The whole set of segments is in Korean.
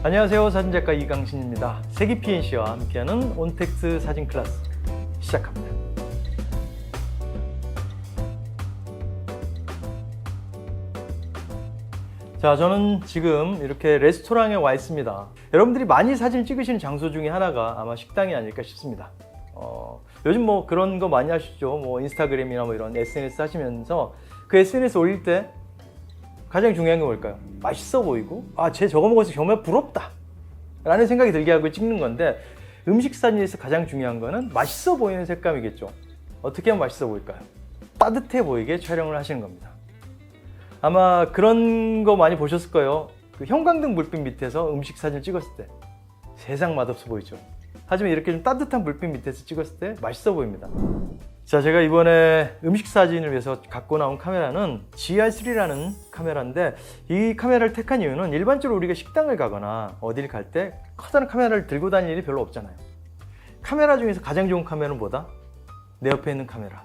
안녕하세요. 사진작가 이강신입니다. 세기 PNC와 함께하는 온텍스 사진 클래스 시작합니다. 자 저는 지금 이렇게 레스토랑에 와 있습니다. 여러분들이 많이 사진 찍으시는 장소 중에 하나가 아마 식당이 아닐까 싶습니다. 어, 요즘 뭐 그런 거 많이 하시죠. 뭐 인스타그램이나 뭐 이런 SNS 하시면서 그 SNS 올릴 때 가장 중요한 게 뭘까요? 맛있어 보이고 아 쟤 저거 먹어서 정말 부럽다. 라는 생각이 들게 하고 찍는 건데 음식 사진에서 가장 중요한 거는 맛있어 보이는 색감이겠죠. 어떻게 하면 맛있어 보일까요? 따뜻해 보이게 촬영을 하시는 겁니다. 아마 그런 거 많이 보셨을 거예요. 그 형광등 불빛 밑에서 음식 사진 찍었을 때 세상 맛없어 보이죠. 하지만 이렇게 좀 따뜻한 불빛 밑에서 찍었을 때 맛있어 보입니다 자, 제가 이번에 음식 사진을 위해서 갖고 나온 카메라는 GR3라는 카메라인데 이 카메라를 택한 이유는 일반적으로 우리가 식당을 가거나 어딜 갈때 커다란 카메라를 들고 다닐 일이 별로 없잖아요. 카메라 중에서 가장 좋은 카메라는 뭐다? 내 옆에 있는 카메라.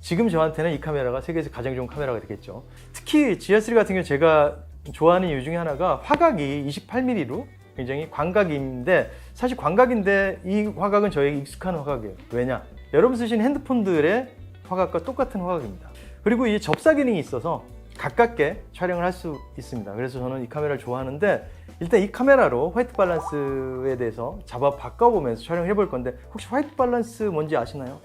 지금 저한테는 이 카메라가 세계에서 가장 좋은 카메라가 되겠죠. 특히 GR3 같은 경우 제가 좋아하는 이유 중에 하나가 화각이 28mm로 굉장히 광각인데 사실 광각인데 이 화각은 저에게 익숙한 화각이에요. 왜냐? 여러분 쓰시는 핸드폰들의 화각과 똑같은 화각입니다. 그리고 이 접사 기능이 있어서 가깝게 촬영을 할 수 있습니다. 그래서 저는 이 카메라를 좋아하는데 일단 이 카메라로 화이트 밸런스에 대해서 잡아 바꿔보면서 촬영을 해볼 건데 혹시 화이트 밸런스 뭔지 아시나요?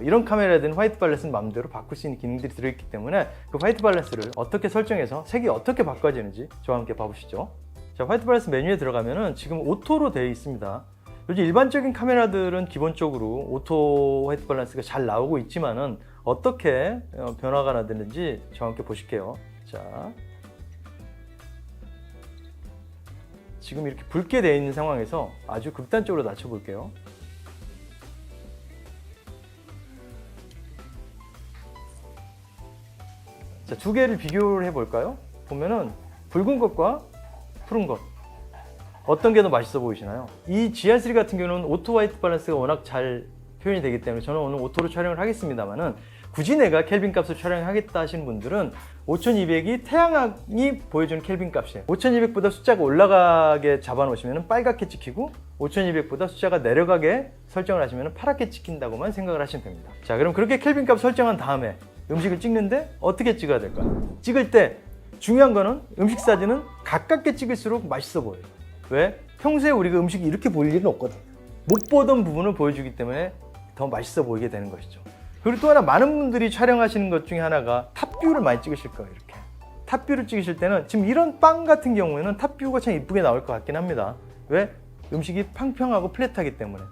이런 카메라든 화이트 밸런스는 마음대로 바꿀 수 있는 기능들이 들어있기 때문에 그 화이트 밸런스를 어떻게 설정해서 색이 어떻게 바꿔지는지 저와 함께 봐보시죠. 자, 화이트 밸런스 메뉴에 들어가면은 지금 오토로 되어 있습니다. 요즘 일반적인 카메라들은 기본적으로 오토 화이트 밸런스가 잘 나오고 있지만은 어떻게 어, 변화가 나되는지 함께 보실게요. 자. 지금 이렇게 붉게 되어 있는 상황에서 아주 극단적으로 낮춰 볼게요. 자, 두 개를 비교를 해 볼까요? 보면은 붉은 것과 푸른 것. 어떤 게 더 맛있어 보이시나요? 이 GR3 같은 경우는 오토 화이트 밸런스가 워낙 잘 표현이 되기 때문에 저는 오늘 오토로 촬영을 하겠습니다만은 굳이 내가 켈빈 값을 촬영하겠다 하시는 분들은 5200이 태양광이 보여주는 켈빈 값이에요 5200보다 숫자가 올라가게 잡아 놓으시면 빨갛게 찍히고 5200보다 숫자가 내려가게 설정을 하시면 파랗게 찍힌다고만 생각을 하시면 됩니다 자 그럼 그렇게 켈빈 값 설정한 다음에 음식을 찍는데 어떻게 찍어야 될까요? 찍을 때 중요한 거는 음식 사진은 가깝게 찍을수록 맛있어 보여요 왜? 평소에 우리가 음식이 이렇게 보일 일은 없거든. 못 보던 부분을 보여주기 때문에 더 맛있어 보이게 되는 것이죠. 그리고 또 하나 많은 분들이 촬영하시는 것 중에 하나가 탑뷰를 많이 찍으실 거예요. 이렇게. 탑뷰를 찍으실 때는 지금 이런 빵 같은 경우에는 탑뷰가 참 이쁘게 나올 것 같긴 합니다. 왜? 음식이 팡팡하고 플랫하기 때문에.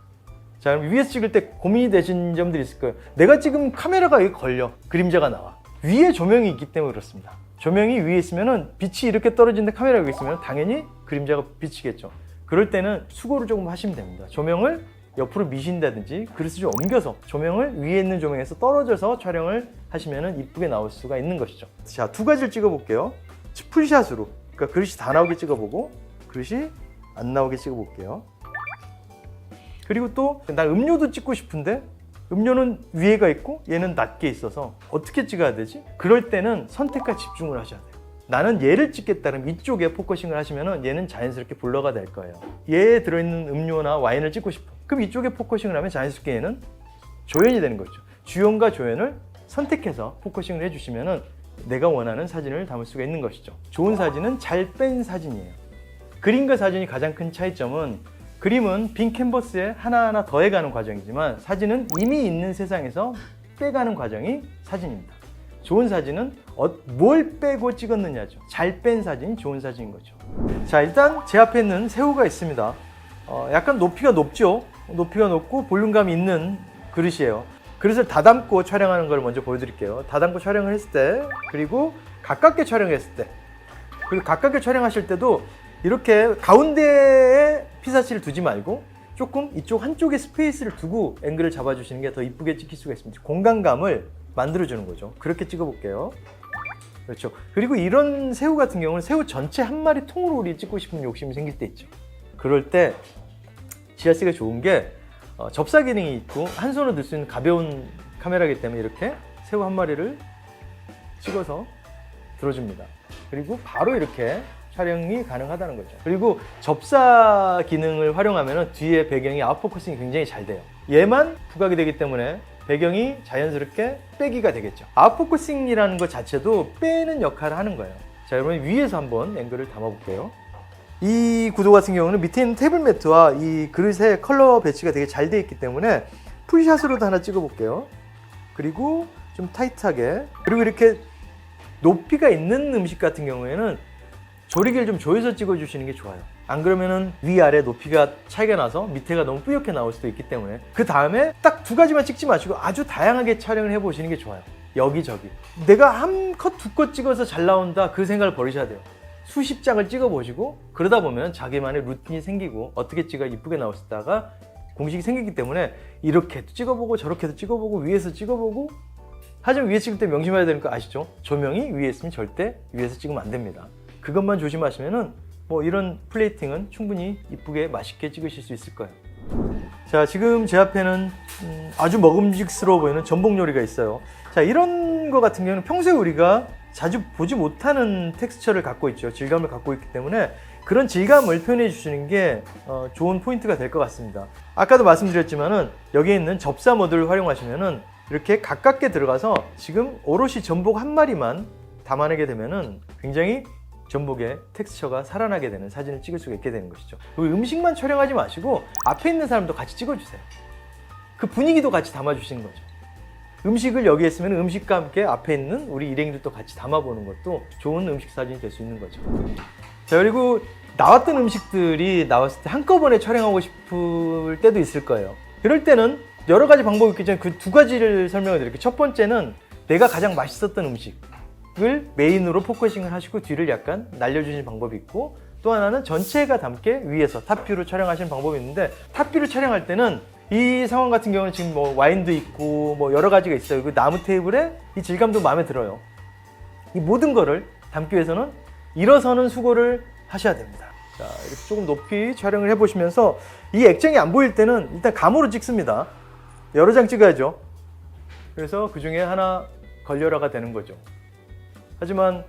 자, 그럼 위에서 찍을 때 고민이 되신 점들이 있을 거예요. 내가 지금 카메라가 여기 걸려. 그림자가 나와. 위에 조명이 있기 때문에 그렇습니다. 조명이 위에 있으면은 빛이 이렇게 떨어지는데 카메라가 여기 있으면 당연히 그림자가 비치겠죠. 그럴 때는 수고를 조금 하시면 됩니다. 조명을 옆으로 미신다든지 그릇을 좀 옮겨서 조명을 위에 있는 조명에서 떨어져서 촬영을 하시면 이쁘게 나올 수가 있는 것이죠. 자, 두 가지를 찍어 볼게요. 풀샷으로. 그러니까 그릇이 다 나오게 찍어 보고 그릇이 안 나오게 찍어 볼게요. 그리고 또 난 음료도 찍고 싶은데 음료는 위에가 있고 얘는 낮게 있어서 어떻게 찍어야 되지? 그럴 때는 선택과 집중을 하셔야 돼요. 나는 얘를 찍겠다면 이쪽에 포커싱을 하시면 얘는 자연스럽게 블러가 될 거예요. 얘에 들어있는 음료나 와인을 찍고 싶어. 그럼 이쪽에 포커싱을 하면 자연스럽게 얘는 조연이 되는 거죠. 주연과 조연을 선택해서 포커싱을 해주시면 내가 원하는 사진을 담을 수가 있는 것이죠. 좋은 사진은 잘 뺀 사진이에요. 그림과 사진이 가장 큰 차이점은 그림은 빈 캔버스에 하나하나 더해가는 과정이지만 사진은 이미 있는 세상에서 빼가는 과정이 사진입니다. 좋은 사진은 어- 뭘 빼고 찍었느냐죠. 잘 뺀 사진이 좋은 사진인 거죠. 자, 일단 제 앞에 있는 새우가 있습니다. 어, 약간 높이가 높죠. 높이가 높고 볼륨감이 있는 그릇이에요. 그릇을 다담고 촬영하는 걸 먼저 보여드릴게요. 다담고 촬영을 했을 때, 그리고 가깝게 촬영했을 때, 그리고 가깝게 촬영하실 때도 이렇게 가운데에 피사치를 두지 말고 조금 이쪽 한쪽에 스페이스를 두고 앵글을 잡아주시는 게 더 이쁘게 찍힐 수가 있습니다. 공간감을 만들어주는 거죠. 그렇게 찍어볼게요. 그렇죠. 그리고 이런 새우 같은 경우는 새우 전체 한 마리 통으로 우리 찍고 싶은 욕심이 생길 때 있죠. 그럴 때 GRC가 좋은 게 어, 접사 기능이 있고 한 손으로 들 수 있는 가벼운 카메라이기 때문에 이렇게 새우 한 마리를 찍어서 들어줍니다. 그리고 바로 이렇게 촬영이 가능하다는 거죠. 그리고 접사 기능을 활용하면 뒤에 배경이 아웃포커싱이 굉장히 잘 돼요. 얘만 부각이 되기 때문에 배경이 자연스럽게 빼기가 되겠죠. 아웃포커싱이라는 것 자체도 빼는 역할을 하는 거예요. 자, 여러분 위에서 한번 앵글을 담아볼게요. 이 구도 같은 경우는 밑에 있는 테이블 매트와 이 그릇의 컬러 배치가 되게 잘 되어 있기 때문에 풀샷으로도 하나 찍어볼게요. 그리고 좀 타이트하게 그리고 이렇게 높이가 있는 음식 같은 경우에는 조리개를 좀 조여서 찍어주시는 게 좋아요. 안 그러면은 위아래 높이가 차이가 나서 밑에가 너무 뿌옇게 나올 수도 있기 때문에 그 다음에 딱 두 가지만 찍지 마시고 아주 다양하게 촬영을 해보시는 게 좋아요. 여기저기. 내가 한 컷, 두 컷 찍어서 잘 나온다 그 생각을 버리셔야 돼요. 수십 장을 찍어보시고 그러다 보면 자기만의 루틴이 생기고 어떻게 찍어야 이쁘게 나올 수 있다가 공식이 생기기 때문에 이렇게도 찍어보고 저렇게도 찍어보고 위에서 찍어보고 하지만 위에 찍을 때 명심해야 되는 거 아시죠? 조명이 위에 있으면 절대 위에서 찍으면 안 됩니다. 그것만 조심하시면은 뭐 이런 플레이팅은 충분히 이쁘게 맛있게 찍으실 수 있을 거예요. 자, 지금 제 앞에는 음, 아주 먹음직스러워 보이는 전복 요리가 있어요. 자, 이런 거 같은 경우는 평소에 우리가 자주 보지 못하는 텍스처를 갖고 있죠. 질감을 갖고 있기 때문에 그런 질감을 표현해 주시는 게 어, 좋은 포인트가 될 것 같습니다. 아까도 말씀드렸지만은 여기에 있는 접사 모드를 활용하시면은 이렇게 가깝게 들어가서 지금 오롯이 전복 한 마리만 담아내게 되면은 굉장히 전복의 텍스처가 살아나게 되는 사진을 찍을 수가 있게 되는 것이죠. 음식만 촬영하지 마시고 앞에 있는 사람도 같이 찍어주세요. 그 분위기도 같이 담아주시는 거죠. 음식을 여기 했으면 음식과 함께 앞에 있는 우리 일행들도 같이 담아보는 것도 좋은 음식 사진이 될 수 있는 거죠. 자, 그리고 나왔던 음식들이 나왔을 때 한꺼번에 촬영하고 싶을 때도 있을 거예요. 그럴 때는 여러 가지 방법이 때문에 그두 가지를 설명을 드릴게요. 첫 번째는 내가 가장 맛있었던 음식 을 메인으로 포커싱을 하시고 뒤를 약간 날려주시는 방법이 있고 또 하나는 전체가 담게 위에서 탑뷰로 촬영하시는 방법이 있는데 탑뷰로 촬영할 때는 이 상황 같은 경우는 지금 뭐 와인도 있고 뭐 여러 가지가 있어요. 그 나무 테이블에 이 질감도 마음에 들어요. 이 모든 거를 담기 위해서는 일어서는 수고를 하셔야 됩니다. 자, 이렇게 조금 높이 촬영을 해보시면서 이 액정이 안 보일 때는 일단 감으로 찍습니다. 여러 장 찍어야죠. 그래서 그 중에 하나 걸려라가 되는 거죠. 하지만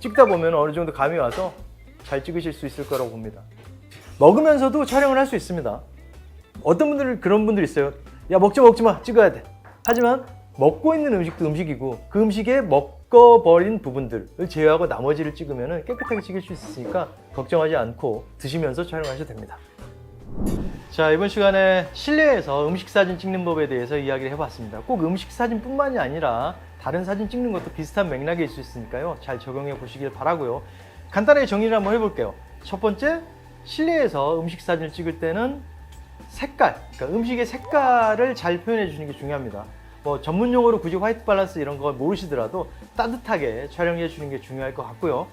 찍다 보면 어느 정도 감이 와서 잘 찍으실 수 있을 거라고 봅니다. 먹으면서도 촬영을 할 수 있습니다. 어떤 분들은 그런 분들 있어요. 야 먹지 마 먹지 마 찍어야 돼. 하지만 먹고 있는 음식도 음식이고 그 음식에 먹어버린 부분들을 제외하고 나머지를 찍으면 깨끗하게 찍을 수 있으니까 걱정하지 않고 드시면서 촬영하셔도 됩니다. 자 이번 시간에 실내에서 음식 사진 찍는 법에 대해서 이야기를 해봤습니다. 꼭 음식 사진뿐만이 아니라 다른 사진 찍는 것도 비슷한 맥락일 수 있으니까요. 잘 적용해 보시길 바라고요. 간단하게 정리를 한번 해볼게요. 첫 번째 실내에서 음식 사진을 찍을 때는 색깔, 그러니까 음식의 색깔을 잘 표현해 주시는 게 중요합니다. 뭐 전문 용어로 굳이 화이트 밸런스 이런 거 모르시더라도 따뜻하게 촬영해 주는 게 중요할 것 같고요.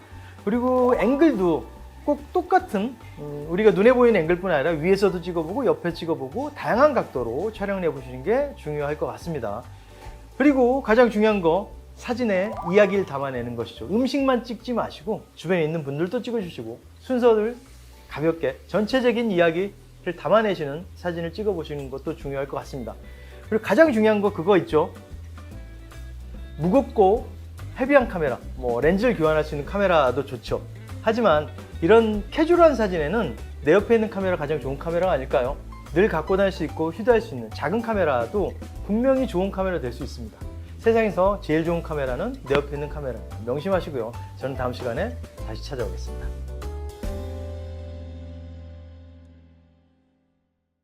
그리고 앵글도 꼭 똑같은 음, 우리가 눈에 보이는 앵글뿐 아니라 위에서도 찍어보고 옆에 찍어보고 다양한 각도로 촬영을 해보시는 게 중요할 것 같습니다. 그리고 가장 중요한 거 사진에 이야기를 담아내는 것이죠. 음식만 찍지 마시고 주변에 있는 분들도 찍어주시고 순서를 가볍게 전체적인 이야기를 담아내시는 사진을 찍어보시는 것도 중요할 것 같습니다. 그리고 가장 중요한 거 그거 있죠. 무겁고 헤비한 카메라, 뭐 렌즈를 교환할 수 있는 카메라도 좋죠. 하지만 이런 캐주얼한 사진에는 내 옆에 있는 카메라 가장 좋은 카메라가 아닐까요? 늘 갖고 다닐 수 있고 휴대할 수 있는 작은 카메라도 분명히 좋은 카메라 될 수 있습니다. 세상에서 제일 좋은 카메라는 내 옆에 있는 카메라. 명심하시고요. 저는 다음 시간에 다시 찾아오겠습니다.